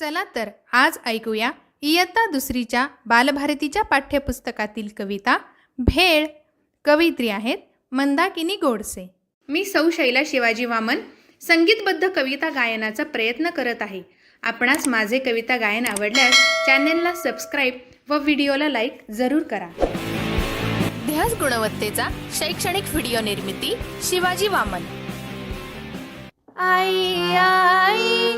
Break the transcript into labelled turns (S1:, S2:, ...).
S1: चला तर आज ऐकूया इयत्ता दुसरीच्या बालभारतीच्या पाठ्यपुस्तकातील कविता. भेळ. कवित्री आहेत मंदाकिनी गोडसे. मी सौ शैला शिवाजी वामन संगीतबद्ध कविता गायनाचा प्रयत्न करत आहे. आपणास माझे कविता गायन आवडल्यास चॅनेलला सबस्क्राईब व व्हिडिओला लाईक जरूर करा. ध्यास गुणवत्तेचा शैक्षणिक व्हिडिओ निर्मिती शिवाजी वामन. आई आई